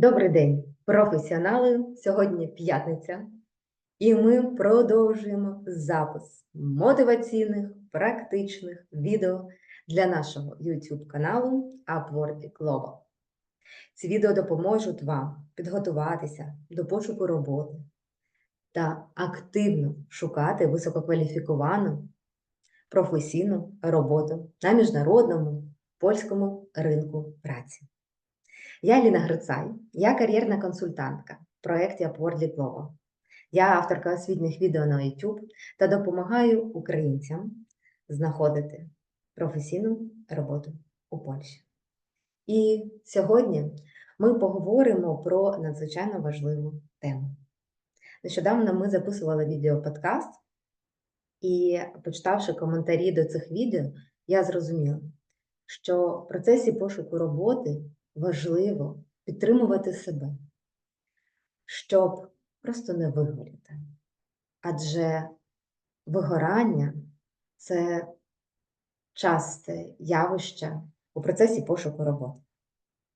Добрий день, професіонали! Сьогодні п'ятниця, і ми продовжуємо запис мотиваційних, практичних відео для нашого YouTube каналу Upworthy Global. Ці відео допоможуть вам підготуватися до пошуку роботи та активно шукати висококваліфіковану професійну роботу на міжнародному польському ринку праці. Я Ліна Грицай, я кар'єрна консультантка в проєкті Upwardly Global. Я авторка освітніх відео на YouTube та допомагаю українцям знаходити професійну роботу у Польщі. І сьогодні ми поговоримо про надзвичайно важливу тему. Нещодавно ми записували відео-подкаст, і, почитавши коментарі до цих відео, я зрозуміла, що в процесі пошуку роботи важливо підтримувати себе, щоб просто не вигоріти. Адже вигорання це часте явище у процесі пошуку роботи.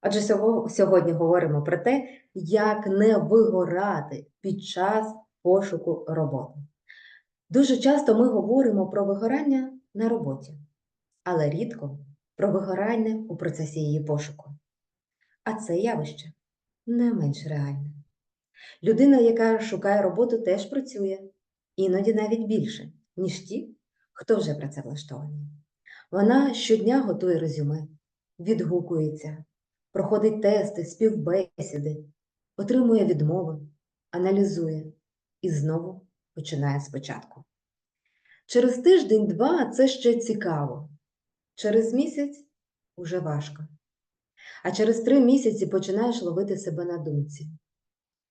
Адже сьогодні говоримо про те, як не вигорати під час пошуку роботи. Дуже часто ми говоримо про вигорання на роботі, але рідко про вигорання у процесі її пошуку. А це явище не менш реальне. Людина, яка шукає роботу, теж працює, іноді навіть більше, ніж ті, хто вже працевлаштований. Вона щодня готує резюме, відгукується, проходить тести, співбесіди, отримує відмови, аналізує і знову починає спочатку. Через тиждень-два це ще цікаво, через місяць уже важко. А через три місяці починаєш ловити себе на думці.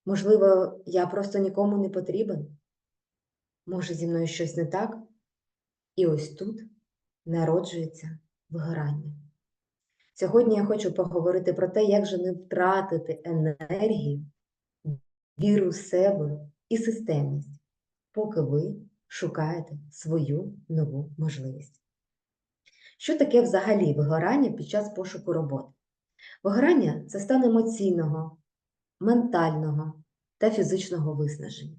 Можливо, я просто нікому не потрібен? Може, зі мною щось не так? І ось тут народжується вигорання. Сьогодні я хочу поговорити про те, як же не втратити енергію, віру в себе і системність, поки ви шукаєте свою нову можливість. Що таке взагалі вигорання під час пошуку роботи? Вигорання це стан емоційного, ментального та фізичного виснаження.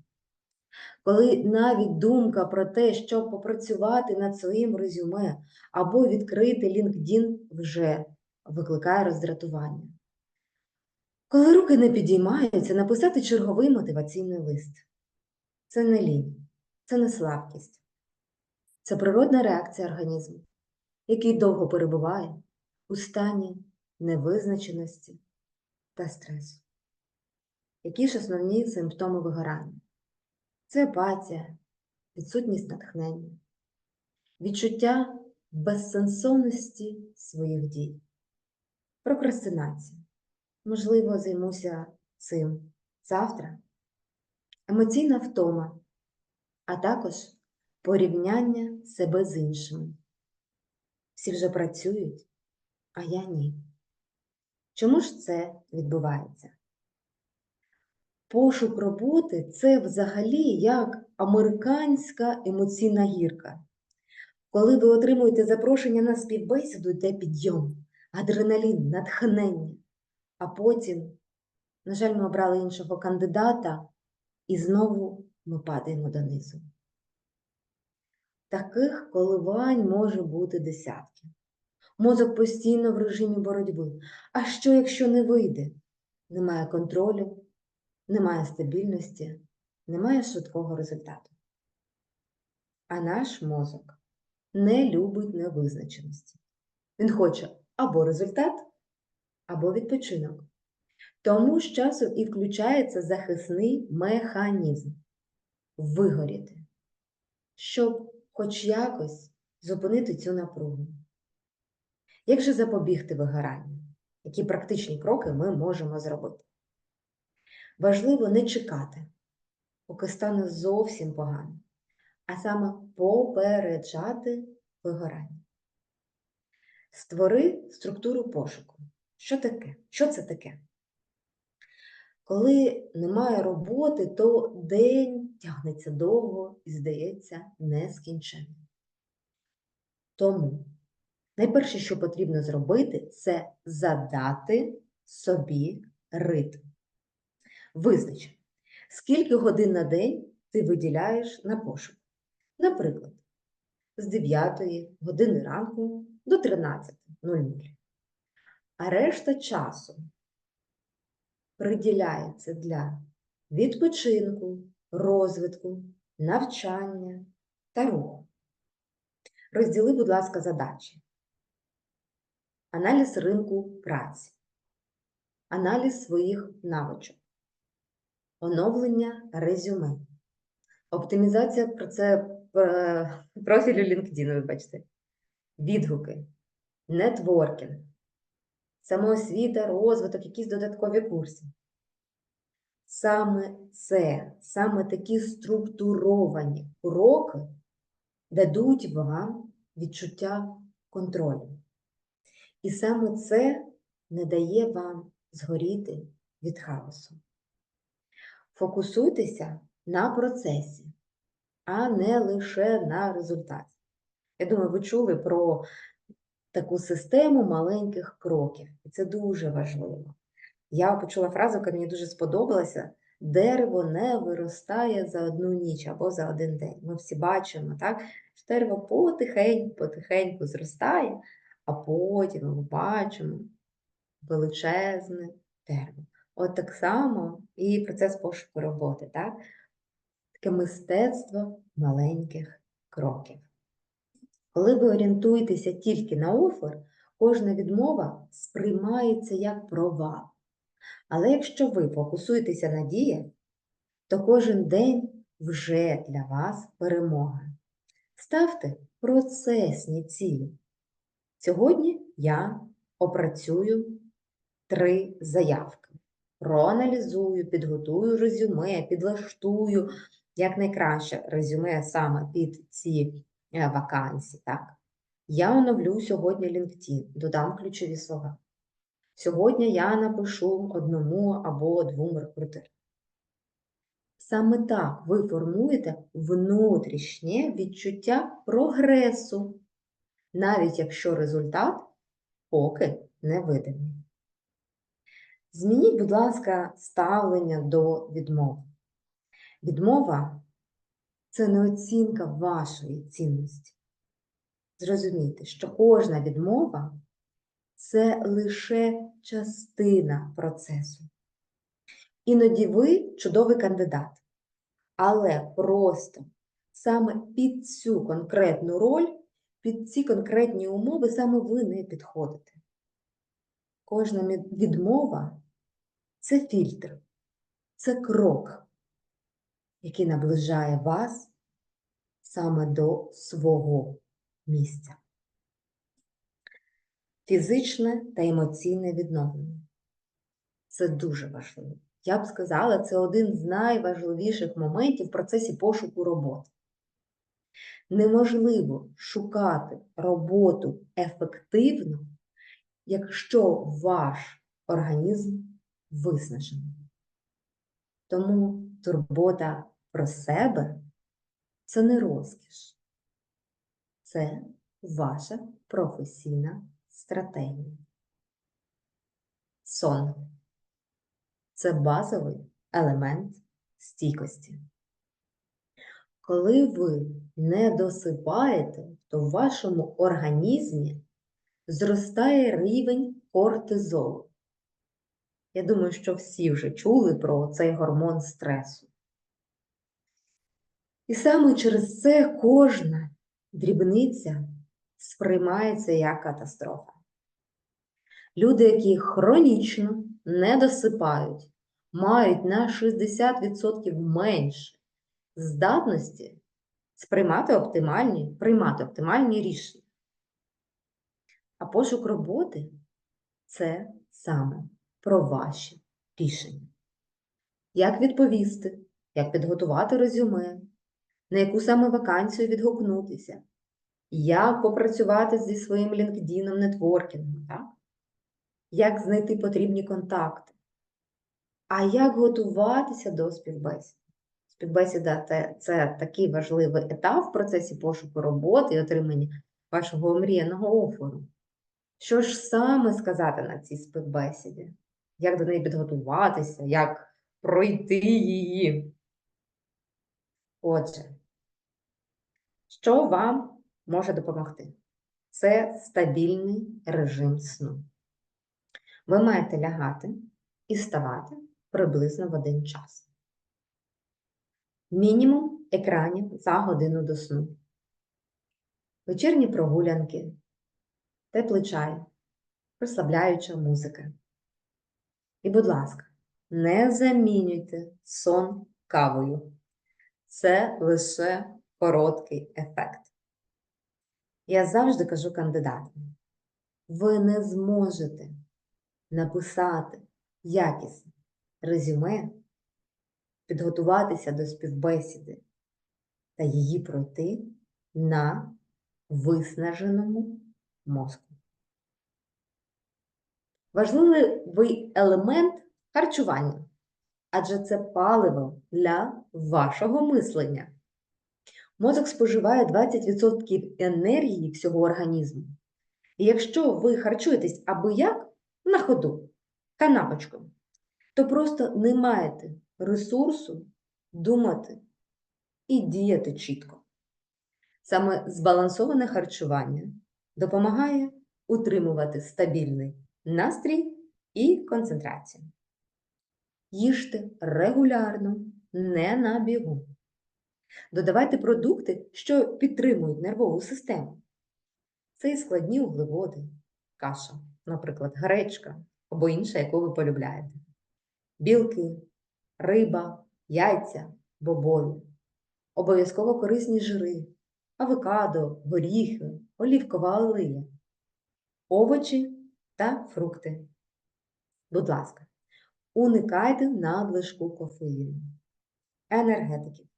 Коли навіть думка про те, щоб попрацювати над своїм резюме або відкрити LinkedIn вже викликає роздратування. Коли руки не підіймаються, написати черговий мотиваційний лист. Це не лінь, це не слабкість, це природна реакція організму, який довго перебуває у стані невизначеності та стресу. Які ж основні симптоми вигорання? Це апатія, відсутність натхнення, відчуття безсенсовності своїх дій, прокрастинація. Можливо, займуся цим завтра, емоційна втома, а також порівняння себе з іншими. Всі вже працюють, а я ні. Чому ж це відбувається? Пошук роботи це взагалі як американська емоційна гірка. Коли ви отримуєте запрошення на співбесіду, йде підйом, адреналін, натхнення. А потім, на жаль, ми обрали іншого кандидата, і знову ми падаємо донизу. Таких коливань може бути десятки. Мозок постійно в режимі боротьби. А що, якщо не вийде? Немає контролю, немає стабільності, немає швидкого результату. А наш мозок не любить невизначеності. Він хоче або результат, або відпочинок. Тому з часу і включається захисний механізм вигоріти, щоб хоч якось зупинити цю напругу. Як же запобігти вигоранню? Які практичні кроки ми можемо зробити? Важливо не чекати, поки стане зовсім погано, а саме попереджати вигорання. Створи структуру пошуку. Що таке? Що це таке? Коли немає роботи, то день тягнеться довго і здається нескінченним. Тому Найперше, що потрібно зробити, це задати собі ритм. Визнач, скільки годин на день ти виділяєш на пошук. Наприклад, з 9 години ранку до 13.00. А решта часу приділяється для відпочинку, розвитку, навчання та руху. Розділи, будь ласка, задачі. Аналіз ринку праці, аналіз своїх навичок, оновлення резюме, оптимізація про це е, профілю LinkedIn, вибачте, відгуки, нетворкінг, самоосвіта, розвиток, якісь додаткові курси. Саме це, саме такі структуровані уроки дадуть вам відчуття контролю. І саме це не дає вам згоріти від хаосу. Фокусуйтеся на процесі, а не лише на результаті. Я думаю, ви чули про таку систему маленьких кроків, і це дуже важливо. Я почула фразу, яка мені дуже сподобалася: дерево не виростає за одну ніч або за один день. Ми всі бачимо, так? що дерево потихеньку, потихеньку зростає, а потім ми бачимо величезне дерево. От так само і процес пошуку роботи, так? Таке мистецтво маленьких кроків. Коли ви орієнтуєтеся тільки на офер, кожна відмова сприймається як провал. Але якщо ви фокусуєтеся на діях, то кожен день вже для вас перемога. Ставте процесні цілі. Сьогодні я опрацюю три заявки. Проаналізую, підготую резюме, підлаштую якнайкраще резюме саме під ці е, вакансії. Так? Я оновлю сьогодні LinkedIn, додам ключові слова. Сьогодні я напишу одному або двом рекрутерам. Саме так ви формуєте внутрішнє відчуття прогресу, навіть якщо результат поки не видимий. Змініть, будь ласка, ставлення до відмови. Відмова це не оцінка вашої цінності. Зрозумійте, що кожна відмова це лише частина процесу. Іноді ви чудовий кандидат, але просто саме під цю конкретну роль, під ці конкретні умови саме ви не підходите. Кожна відмова це фільтр, це крок, який наближає вас саме до свого місця. Фізичне та емоційне відновлення. Це дуже важливо. Я б сказала, це один з найважливіших моментів в процесі пошуку роботи. Неможливо шукати роботу ефективно, якщо ваш організм виснажений. Тому турбота про себе це не розкіш, це ваша професійна стратегія. Сон це базовий елемент стійкості. Коли ви не досипаєте, то в вашому організмі зростає рівень кортизолу. Я думаю, що всі вже чули про цей гормон стресу. І саме через це кожна дрібниця сприймається як катастрофа. Люди, які хронічно не досипають, мають на 60% менше здатності сприймати оптимальні, приймати оптимальні рішення. А пошук роботи це саме про ваші рішення. Як відповісти, як підготувати резюме, на яку саме вакансію відгукнутися, як попрацювати зі своїм LinkedIn, нетворкінгом, так? як знайти потрібні контакти, а як готуватися до співбесід. Співбесіда це, такий важливий етап в процесі пошуку роботи і отримання вашого омріяного оферу. Що ж саме сказати на цій співбесіді? як до неї підготуватися, як пройти її. Отже, що вам може допомогти? Це стабільний режим сну. Ви маєте лягати і вставати приблизно в один час. Мінімум екранів за годину до сну. Вечірні прогулянки, теплий чай, розслабляюча музика. І, будь ласка, не замінюйте сон кавою. Це лише короткий ефект. Я завжди кажу кандидатам: ви не зможете написати якісне резюме, підготуватися до співбесіди та її пройти на виснаженому мозку. Важливий елемент харчування, адже це паливо для вашого мислення. Мозок споживає 20% енергії всього організму. І якщо ви харчуєтесь аби як на ходу, канапочком, то просто не маєте ресурсу думати і діяти чітко. Саме збалансоване харчування допомагає утримувати стабільний настрій і концентрацію. Їжте регулярно, не на бігу. Додавайте продукти, що підтримують нервову систему. Це і складні углеводи, каша, наприклад, гречка або інша, яку ви полюбляєте. Білки, риба, яйця, бобові. Обов'язково корисні жири, авокадо, горіхи, олівкова олія, овочі та фрукти. Будь ласка, уникайте надлишку кофеїну, енергетиків,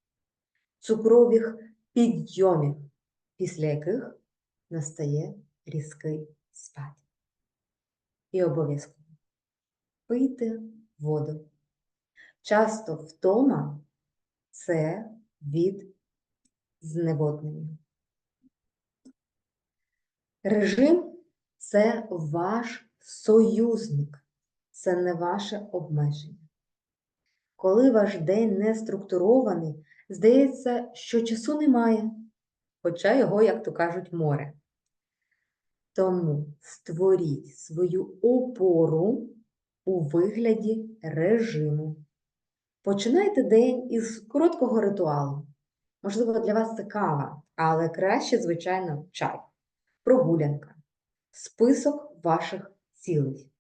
цукрових підйомів, після яких настає різкий спад. І обов'язково пийте воду. Часто втома це від зневоднення. Режим це ваш союзник, це не ваше обмеження. Коли ваш день не структурований, здається, що часу немає, хоча його, як то кажуть, море. Тому створіть свою опору у вигляді режиму. Починайте день із короткого ритуалу. Можливо, для вас це кава, але краще, звичайно, чай, прогулянка, список ваших цілей.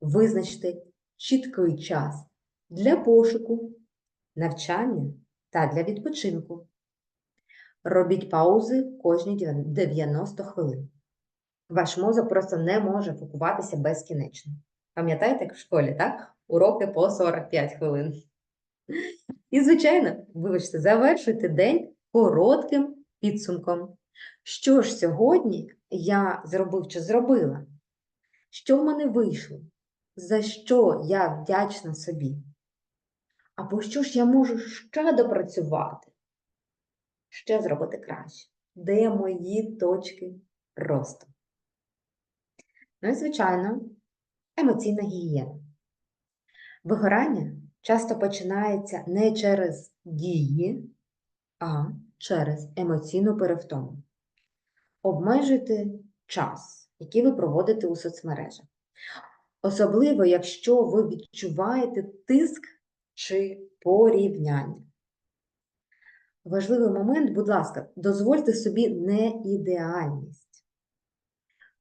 Визначте чіткий час для пошуку, навчання та для відпочинку. Робіть паузи кожні 90 хвилин. Ваш мозок просто не може фокуватися безкінечно. Пам'ятаєте, як в школі, так? Уроки по 45 хвилин. І, звичайно, вибачте, завершуйте день коротким підсумком. Що ж сьогодні я зробив чи зробила? Що в мене вийшло? За що я вдячна собі? Або що ж я можу ще допрацювати? Ще зробити краще? Де мої точки росту? Ну і, звичайно, емоційна гігієна. Вигорання часто починається не через дії, а через емоційну перевтому. Обмежуйте час, який ви проводите у соцмережах. Особливо, якщо ви відчуваєте тиск чи порівняння. Важливий момент, будь ласка, дозвольте собі неідеальність.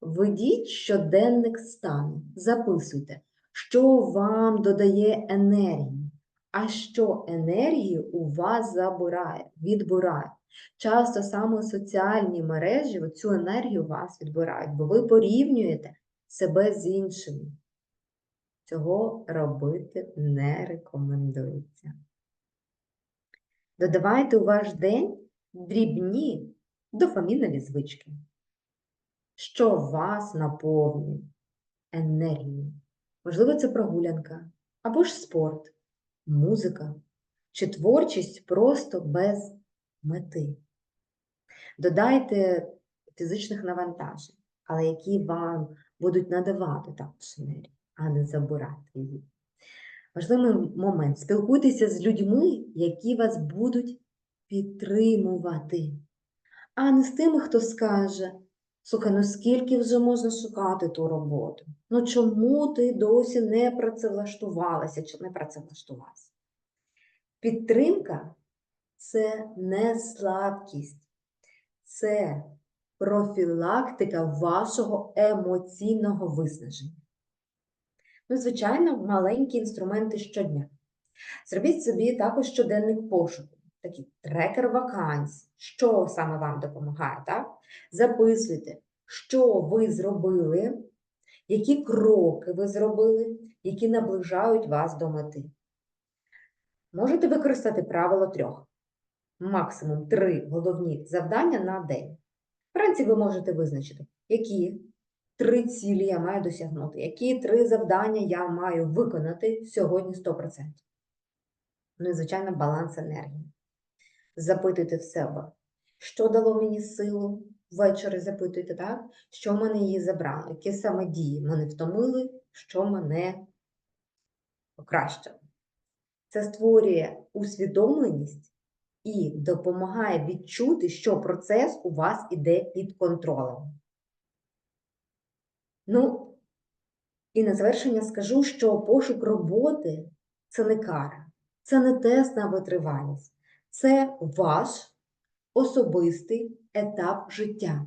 Введіть щоденник стану, записуйте, що вам додає енергії, а що енергію у вас забирає, відбирає. Часто саме соціальні мережі цю енергію у вас відбирають, бо ви порівнюєте себе з іншими. Цього робити не рекомендується. Додавайте у ваш день дрібні дофамінові звички, що вас наповнює енергією. Можливо, це прогулянка, або ж спорт, музика чи творчість просто без мети. Додайте фізичних навантажень, але які вам будуть надавати також енергію, а не забирати її. Важливий момент. Спілкуйтеся з людьми, які вас будуть підтримувати, а не з тими, хто скаже: Слухай, ну скільки вже можна шукати ту роботу? Ну чому ти досі не працевлаштувалася чи не працевлаштувався? Підтримка це не слабкість, це профілактика вашого емоційного виснаження. Ну, звичайно, маленькі інструменти щодня. Зробіть собі також щоденник пошуку, такий трекер вакансій, що саме вам допомагає, так? Записуйте, що ви зробили, які кроки ви зробили, які наближають вас до мети. Можете використати правило трьох, максимум три головні завдання на день. Вранці ви можете визначити, які три цілі я маю досягнути, які три завдання я маю виконати сьогодні 100%. Ну і, звичайно, баланс енергії. Запитуйте в себе, що дало мені силу, ввечері запитуйте, так? що мене її забрало, які саме дії мене втомили, що мене покращило. Це створює усвідомленість і допомагає відчути, що процес у вас іде під контролем. Ну, і на завершення скажу, що пошук роботи це не кара, це не тест на витривалість, це ваш особистий етап життя,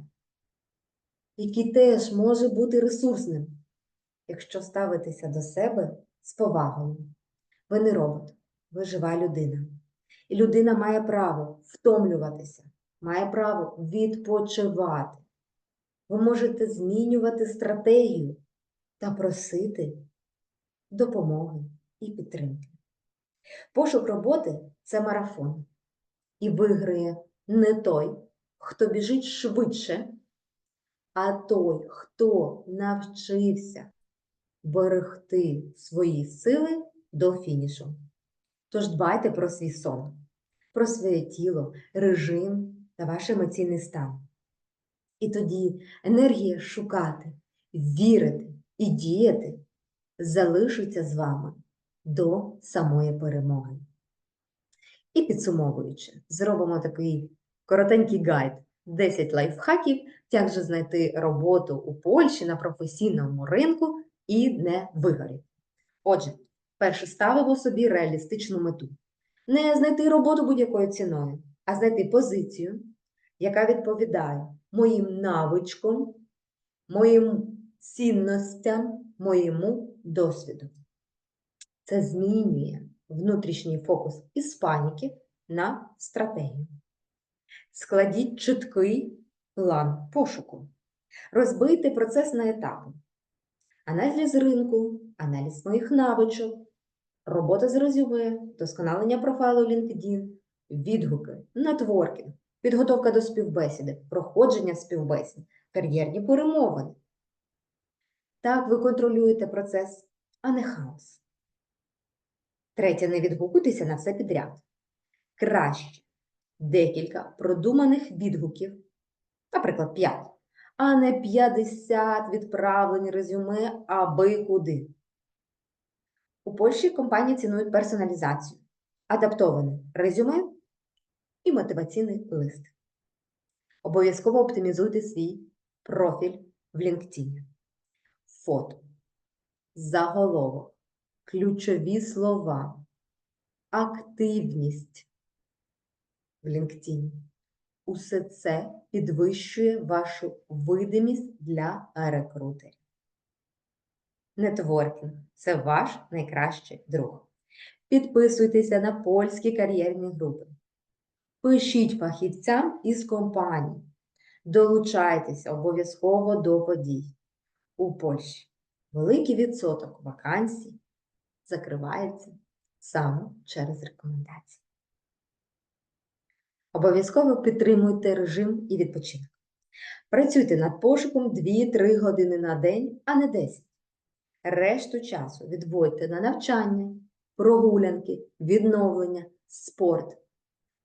який теж може бути ресурсним, якщо ставитися до себе з повагою. Ви не робот, ви жива людина. І людина має право втомлюватися, має право відпочивати. Ви можете змінювати стратегію та просити допомоги і підтримки. Пошук роботи це марафон. І виграє не той, хто біжить швидше, а той, хто навчився берегти свої сили до фінішу. Тож дбайте про свій сон, про своє тіло, режим та ваш емоційний стан. І тоді енергія шукати, вірити і діяти залишиться з вами до самої перемоги. І підсумовуючи, зробимо такий коротенький гайд 10 лайфхаків, як же знайти роботу у Польщі на професійному ринку і не вигоріти. Отже, перше ставимо собі реалістичну мету. Не знайти роботу будь-якою ціною, а знайти позицію, яка відповідає моїм навичкам, моїм цінностям, моєму досвіду. Це змінює внутрішній фокус із паніки на стратегію. Складіть чіткий план пошуку. Розбийте процес на етапи. Аналіз ринку, аналіз своїх навичок, робота з резюме, досконалення профайлу LinkedIn, відгуки, нетворкінг, підготовка до співбесіди, проходження співбесід, кар'єрні перемовини. Так ви контролюєте процес, а не хаос. Третє, не відгукуйтеся на все підряд. Краще декілька продуманих відгуків, наприклад, 5, а не 50 відправлень резюме аби куди. У Польщі компанії цінують персоналізацію, адаптоване резюме і мотиваційний лист. Обов'язково оптимізуйте свій профіль в LinkedIn. Фото, заголовок, ключові слова, активність в LinkedIn. Усе це підвищує вашу видимість для рекрутерів. Нетворкінг це ваш найкращий друг. Підписуйтеся на польські кар'єрні групи. Пишіть фахівцям із компаній. Долучайтеся обов'язково до подій. У Польщі великий відсоток вакансій закривається саме через рекомендації. Обов'язково підтримуйте режим і відпочинок. Працюйте над пошуком 2-3 години на день, а не 10. Решту часу відводьте на навчання, прогулянки, відновлення, спорт.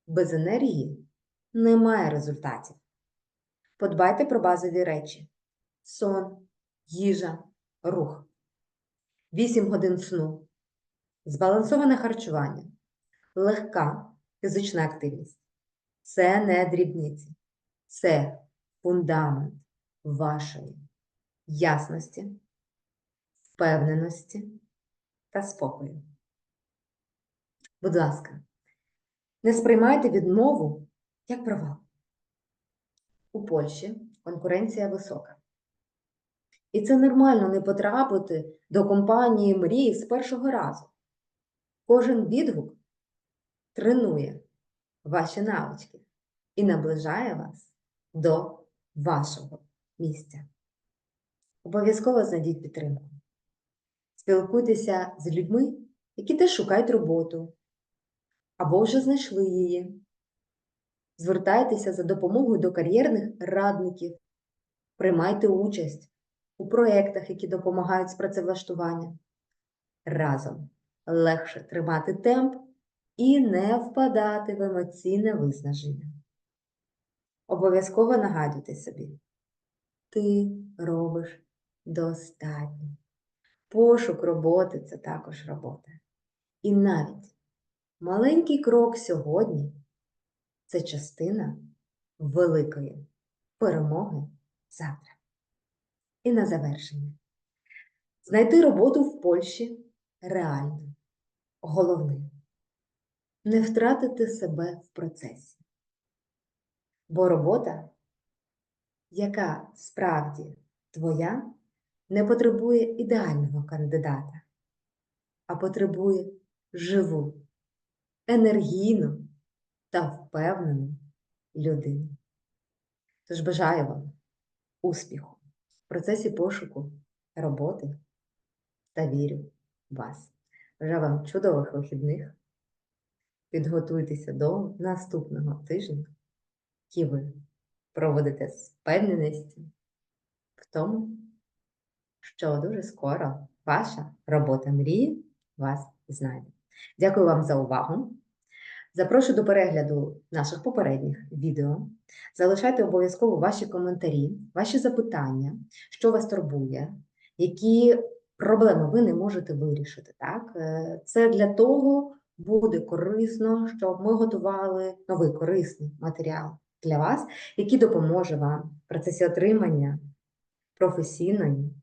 Без енергії немає результатів. Подбайте про базові речі: сон, їжа, рух. 8 годин сну, збалансоване харчування, легка фізична активність. Це не дрібниці, це фундамент вашої ясності, впевненості та спокою. Будь ласка, не сприймайте відмову як провал. У Польщі конкуренція висока. І це нормально не потрапити до компанії мрії з першого разу. Кожен відгук тренує ваші навички і наближає вас до вашого місця. Обов'язково знайдіть підтримку. Спілкуйтеся з людьми, які теж шукають роботу або вже знайшли її. Звертайтеся за допомогою до кар'єрних радників, приймайте участь у проєктах, які допомагають з працевлаштуванням. Разом легше тримати темп і не впадати в емоційне виснаження. Обов'язково нагадуйте собі, ти робиш достатньо. Пошук роботи це також робота. І навіть маленький крок сьогодні це частина великої перемоги завтра. І на завершення. Знайти роботу в Польщі реально. Головне не втратити себе в процесі. Бо робота, яка справді твоя, не потребує ідеального кандидата, а потребує живу, енергійну та впевнену людину. Тож бажаю вам успіху в процесі пошуку роботи та вірю в вас. Бажаю вам чудових вихідних. Підготуйтеся до наступного тижня, який ви проводите з впевненістю в тому, що дуже скоро ваша робота мрії вас знайде. Дякую вам за увагу. Запрошую до перегляду наших попередніх відео. Залишайте обов'язково ваші коментарі, ваші запитання, що вас турбує, які проблеми ви не можете вирішити. Так? Е, Це для того буде корисно, щоб ми готували новий корисний матеріал для вас, який допоможе вам в процесі отримання професійної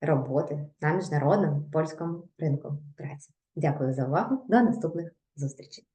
роботи на міжнародному польському ринку праці. Дякую за увагу. До наступних зустрічей!